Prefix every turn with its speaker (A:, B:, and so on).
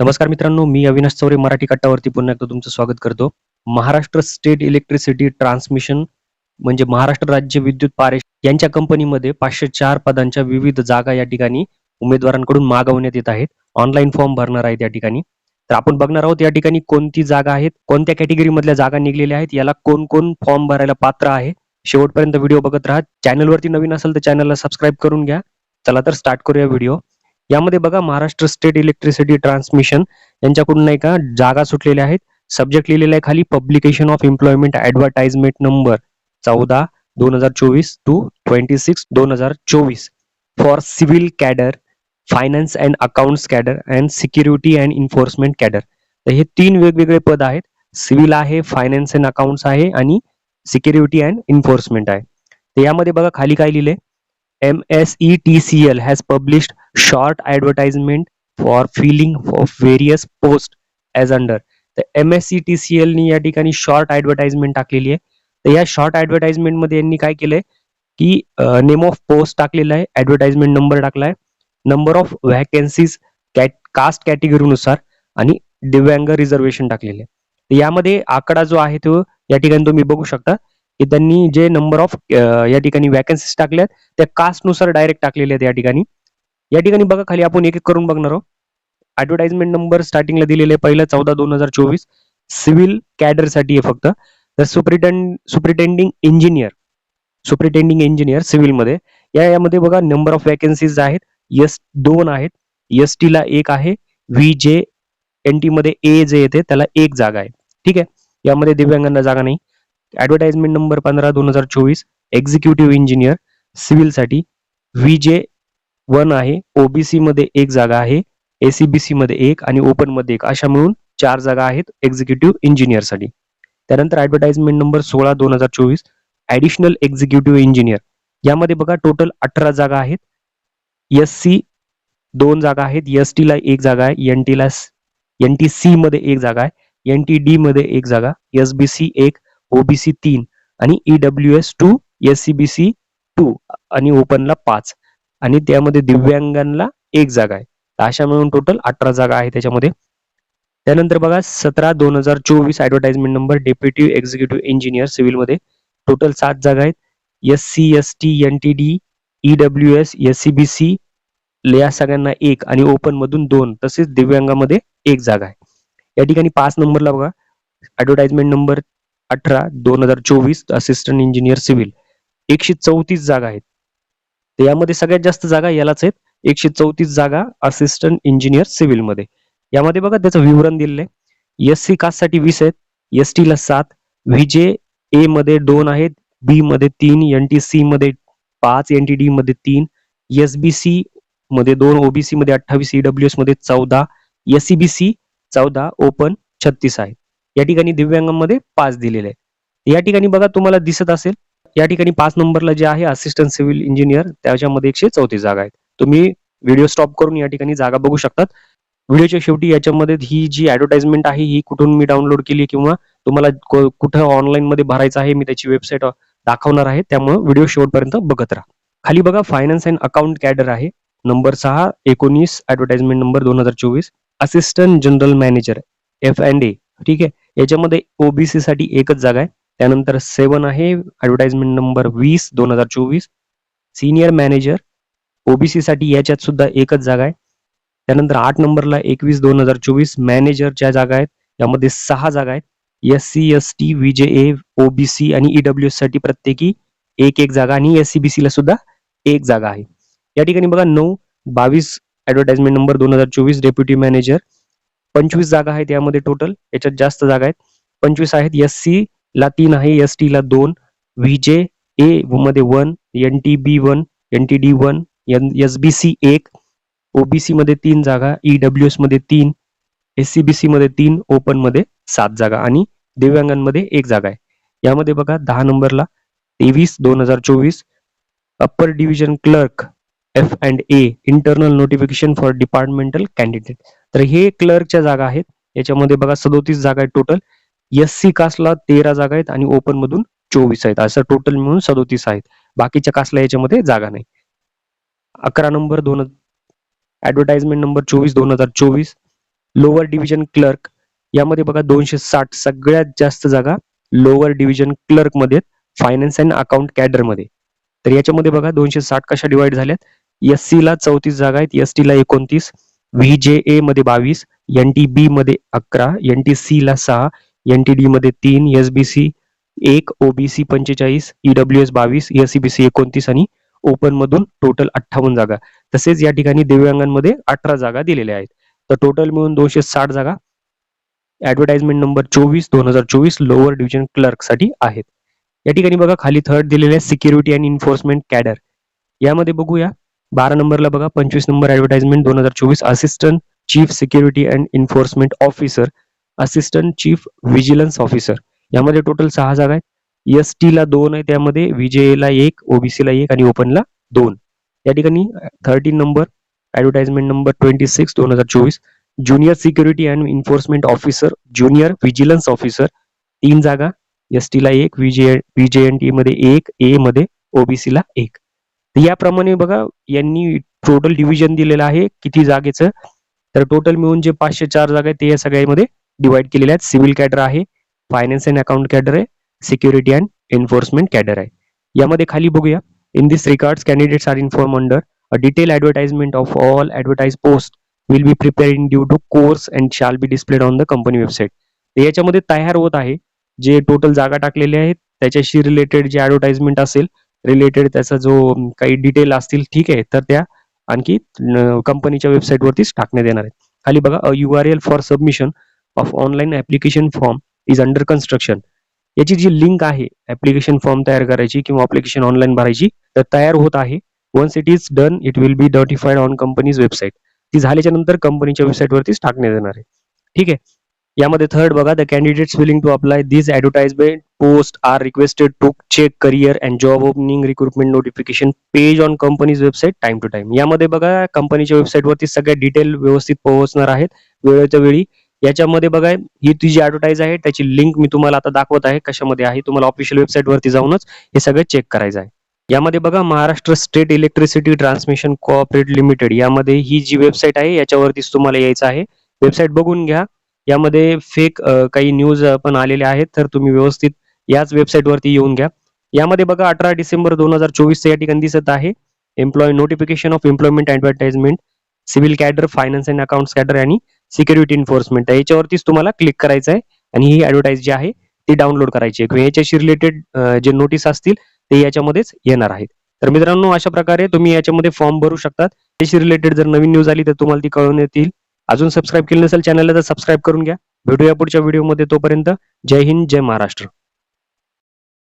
A: नमस्कार मित्रांनो मी अविनाश चौरे मराठी कट्टावरती पुन्हा एकदा तुमचं स्वागत करतो. महाराष्ट्र स्टेट इलेक्ट्रिसिटी ट्रान्समिशन म्हणजे महाराष्ट्र राज्य विद्युत पारे यांच्या कंपनीमध्ये पाचशे चार पदांच्या विविध जागा या ठिकाणी उमेदवारांकडून मागवण्यात येत आहेत. ऑनलाईन फॉर्म भरणार आहेत या ठिकाणी. तर आपण बघणार आहोत या ठिकाणी कोणती जागा आहेत कोणत्या कॅटेगरी मधल्या जागा निघलेल्या आहेत याला कोण कोण फॉर्म भरायला पात्र आहे शेवटपर्यंत व्हिडिओ बघत राहा. चॅनलवरती नवीन असेल तर चॅनलला सबस्क्राईब करून घ्या. चला तर स्टार्ट करूया व्हिडिओ. यामध्ये बघा महाराष्ट्र स्टेट इलेक्ट्रिसिटी ट्रान्समिशन यांच्याकडून नाही का जागा सुटलेल्या आहेत. सब्जेक्ट लिहिलेला आहे खाली publication of employment advertisement number चौदा दोन हजार चोवीस टू ट्वेंटी सिक्स दोन हजार चोवीस. For civil cadre finance and accounts cadre and security and enforcement cadre तर हे तीन वेगवेगळे पद आहेत. सिव्हिल आहे फायनान्स अँड अकाउंट्स आहे आणि सिक्युरिटी अँड इन्फोर्समेंट आहे. तर यामध्ये बघा खाली काय लिहिले MSETCL has published short advertisement for filling of various post as under. तर MSETCL नी या ठिकाणी शॉर्ट ऍडव्हर्टाइजमेंट टाकलेली आहे. तर या शॉर्ट ऍडव्हर्टाइजमेंटमध्ये यांनी काय केलंय? की नेम ऑफ पोस्ट टाकलेला आहे ऍडव्हर्टाइजमेंट नंबर टाकलाय नंबर ऑफ व्हॅकन्सीज कास्ट कॅटेगरीनुसार आणि दिव्यांग रिझर्वेशन टाकलेले यामध्ये आकडा जो आहे तो या ठिकाणी तुम्ही बघू शकता. की त्यांनी जे नंबर ऑफ या ठिकाणी वॅकन्सीज टाकल्यात त्या कास्टनुसार डायरेक्ट टाकलेले आहेत या ठिकाणी. या ठिकाणी बघा खाली आपण एक एक करून बघणार आहोत. ऍडव्हर्टाइजमेंट नंबर स्टार्टिंगला दिलेले पहिलं चौदा दोन हजार चोवीस. सिव्हिल कॅडरसाठी आहे फक्त. तर superintend superintending engineer superintending engineer सिव्हिलमध्ये या यामध्ये बघा नंबर ऑफ वॅकन्सीज आहेत. एस दोन आहेत. एस टीला एक आहे. व्ही जे एन टी मध्ये ए जे येते. त्याला एक जागा आहे. ठीक आहे? यामध्ये दिव्यांगांना जागा नाही. ऍडव्हर्टाइजमेंट नंबर पंधरा दोन हजार चोवीस. एक्झिक्युटिव्ह इंजिनियर सिव्हिलसाठी. व्ही जे वन आहे. ओबीसी मध्ये एक जागा आहे. एसीबीसी मध्ये एक आणि ओपनमध्ये एक. अशा मिळून चार जागा आहेत एक्झिक्युटिव्ह इंजिनियरसाठी. त्यानंतर ऍडव्हर्टाइजमेंट नंबर सोळा दोन हजार चोवीस. ऍडिशनल एक्झिक्युटिव्ह इंजिनियर यामध्ये बघा टोटल अठरा जागा आहेत. एस सी दोन जागा आहेत. एस टी ला एक जागा आहे. एन टी ला एन टी सी मध्ये एक जागा आहे. एन टी डी मध्ये एक जागा. एस बी सी एक. ओबीसी तीन आणि EW S two S two आणि ओपनला पाच. आणि त्यामध्ये दिव्यांगांना एक जागा आहे. अशा मिळून टोटल अठरा जागा आहे त्याच्यामध्ये. त्यानंतर बघा सतरा दोन हजार चोवीस advertisement number deputy executive engineer सिव्हिलमध्ये total सात जागा आहेत. S C S T N T D EW S S C B C या सगळ्यांना एक आणि ओपन मधून दोन. तसेच दिव्यांगामध्ये एक जागा आहे. या ठिकाणी पाच नंबरला बघा. ऍडव्हर्टाइजमेंट नंबर अठरा दोन हजार चोवीस असिस्टंट इंजिनियर सिव्हिल एकशे चौतीस जागा आहेत. तर यामध्ये सगळ्यात जास्त जागा यालाच आहेत. एकशे चौतीस जागा असिस्टंट इंजिनियर सिव्हिलमध्ये. यामध्ये बघा त्याचं विवरण दिलेलं आहे. एस सी कास्टसाठी वीस आहेत. एस टी ला सात. व्हीजे ए मध्ये दोन आहेत. बी मध्ये तीन. एन टी सी मध्ये पाच. एन टी डी मध्ये तीन. एस बी सी मध्ये दोन. ओबीसी मध्ये अठ्ठावीस. ईडब्ल्यू एसमध्ये चौदा. एस सी बी सी चौदा. ओपन छत्तीस आहेत. या ठिकाणी दिव्यांगांमध्ये पाच दिलेले आहे. या ठिकाणी बघा तुम्हाला दिसत असेल या ठिकाणी पाच नंबरला जे आहे असिस्टंट सिव्हिल इंजिनियर त्याच्यामध्ये एकशे चौतीस जागा आहेत. तुम्ही व्हिडिओ स्टॉप करून या ठिकाणी जागा बघू शकतात. व्हिडिओच्या शेवटी याच्यामध्ये ही जी ऍडव्हर्टाइजमेंट आहे ही कुठून मी डाउनलोड केली किंवा तुम्हाला कुठं ऑनलाईन मध्ये भरायचं आहे मी त्याची वेबसाईट दाखवणार आहे त्यामुळे व्हिडिओ शेवटपर्यंत बघत राहा. खाली बघा फायनान्स अँड अकाउंट कॅडर आहे. नंबर सहा एकोणीस ऍडव्हर्टाइजमेंट नंबर दोन हजार चोवीस. Assistant general manager F and A ठीक आहे? याच्यामध्ये ओबीसी साठी एकच जागा आहे. त्यानंतर सेवन आहे ऍडव्हर्टाइजमेंट नंबर वीस दोन हजार चोवीस. सिनियर मॅनेजर ओबीसी साठी याच्यात सुद्धा एकच जागा आहे. त्यानंतर आठ नंबरला एकवीस दोन हजार चोवीस. मॅनेजरच्या जागा आहेत यामध्ये सहा जागा आहेत. S C S T V A OBC आणि ईडब्ल्यू एससाठी प्रत्येकी एक एक जागा आणि एस सी बी सी ला सुद्धा एक जागा आहे. या ठिकाणी बघा नऊ बावीस ऍडव्हर्टाइजमेंट नंबर दोन हजार चोवीस. डेप्युटी मॅनेजर पंचवीस जागा आहेत यामध्ये टोटल याच्यात जास्त जागा आहेत. पंचवीस आहेत एस सी ला तीन आहे. एस टी ला दोन. व्ही जे ए मध्ये one N T B one N T D one S B C एक. ओबीसी मध्ये तीन जागा. ईडब्ल्यू एसमध्ये तीन. एस सी बी सी मध्ये तीन. ओपनमध्ये सात जागा. आणि दिव्यांगांमध्ये एक जागा आहे. यामध्ये बघा दहा नंबरला तेवीस दोन हजार चोवीस. Upper division clerk F and A internal notification for departmental candidate तर हे क्लर्कच्या जागा आहेत. याच्यामध्ये बघा सदोतीस जागा आहेत टोटल एस सी कास्टला तेरा जागा आहेत आणि ओपन मधून चोवीस आहेत. असं टोटल मिळून सदोतीस आहेत. बाकीच्या कास्टला याच्यामध्ये जागा नाही. अकरा नंबर दोन ऍडव्हर्टाइजमेंट नंबर चोवीस दोन हजार चोवीस. लोअर डिव्हिजन क्लर्क यामध्ये बघा दोनशे साठ सगळ्यात जास्त जागा लोअर डिव्हिजन क्लर्कमध्ये फायनान्स अँड अकाउंट कॅडरमध्ये. तर याच्यामध्ये बघा दोनशे साठ कशा डिवाइड झाल्यात? एस सी ला चौतीस जागा आहेत. एस टी ला एकोणतीस व्ही जे ए मध्ये बावीस एन टी बी मध्ये अकरा एन टी सी ला सहा एन टी डी मध्ये तीन एस बी सी एक ओबीसी पंचेचाळीस ईडब्ल्यू एस बावीस एससीबीसी एकोणतीस आणि ओपन मधून टोटल अठ्ठावन्न जागा. तसेच या ठिकाणी दिव्यांगांमध्ये अठरा जागा दिलेल्या आहेत. तर टोटल मिळून दोनशे साठ जागा. ऍडव्हर्टाइजमेंट नंबर चोवीस दोन हजार चोवीस लोअर डिव्हिजन क्लर्कसाठी आहेत. या ठिकाणी बघा खाली थर्ड दिलेले सिक्युरिटी अँड इन्फोर्समेंट कॅडर यामध्ये बघूया. बारा नंबरला बघा पंचवीस नंबर ऍडव्हर्टाइजमेंट दोन हजार चोवीस assistant chief security and enforcement officer assistant chief vigilance officer यामध्ये टोटल सहा जागा आहेत. एस टीला दोन आहे त्यामध्ये विजय एक ओबीसीला एक आणि ओपनला दोन. या ठिकाणी thirteen number advertisement number twenty six दोन हजार चोवीस. Junior security and enforcement officer junior vigilance officer तीन जागा. एस टीला एक विजे विजेएनमध्ये एक ए मध्ये ओबीसीला एक. तर याप्रमाणे बघा यांनी टोटल डिव्हिजन दिलेलं आहे किती जागेचं. तर टोटल मिळून जे पाचशे चार जागा आहेत ते या सगळ्यामध्ये डिवाइड केलेले आहेत. सिव्हिल कॅडर आहे फायनान्स अँड अकाउंट कॅडर आहे सिक्युरिटी अँड एन्फोर्समेंट कॅडर आहे. यामध्ये खाली बघूया. In this regards candidates are inform under a detail advertisement of all advertise post will be prepare in due to course and shall be displayed on the company website याच्यामध्ये तयार होत आहे जे total जागा टाकलेल्या आहेत त्याच्याशी रिलेटेड जे ऍडव्हर्टाइजमेंट असेल रिलेटेड त्याचा जो काही डिटेल असतील ठीक आहे तर त्या आणखी कंपनीच्या वेबसाईटवरतीच टाकण्यात येणार आहेत. खाली बघा U R L for submission of online application form is under construction याची जी लिंक आहे ऍप्लिकेशन फॉर्म तयार करायची किंवा ऍप्लिकेशन ऑनलाईन भरायची तर तयार होत आहे. Once it is done it will be notified on company's website ती झाल्याच्यानंतर कंपनीच्या वेबसाईटवरतीच टाकण्यात येणार आहे. ठीक आहे? यामध्ये थर्ड बघा the candidates willing to apply this advertisement post are requested to check career and job opening recruitment notification page on company's website time to time यामध्ये बघा कंपनीच्या वेबसाईटवरती सगळ्या डिटेल व्यवस्थित पोहोचणार आहेत वेळेच्या वेळी. याच्यामध्ये बघा ही ती जी ऍडव्हर्टाईज आहे त्याची लिंक मी तुम्हाला आता दाखवत आहे कशामध्ये आहे तुम्हाला ऑफिशियल वेबसाईटवरती जाऊनच हे सगळं चेक करायचं आहे. यामध्ये बघा Maharashtra state electricity transmission cooperate limited यामध्ये ही जी वेबसाईट आहे याच्यावरतीच तुम्हाला यायचं आहे. वेबसाईट बघून घ्या. यामध्ये फेक काही न्यूज पण आलेल्या आहेत तर तुम्ही व्यवस्थित याच वेबसाईटवरती येऊन घ्या. यामध्ये बघा अठरा डिसेंबर दोन हजार चोवीस या ठिकाणी दिसत आहे. Employ notification of employment advertisement civil cadre finance and account cadre आणि सिक्युरिटी इन्फोर्समेंट याच्यावरतीच तुम्हाला क्लिक करायचं आहे आणि ही ऍडव्हर्टाईज जी आहे ती डाउनलोड करायची आहे. किंवा याच्याशी रिलेटेड जे नोटीस असतील ते याच्यामध्येच येणार आहेत. तर मित्रांनो अशा प्रकारे तुम्ही याच्यामध्ये फॉर्म भरू शकतात. त्याशी रिलेटेड जर नवीन न्यूज आली तर तुम्हाला ती कळून येतील. अजून सबस्क्राईब केलं नसेल चॅनलला तर सबस्क्राईब करून घ्या. भेटूया पुढच्या व्हिडिओमध्ये तोपर्यंत. जय हिंद जय महाराष्ट्र.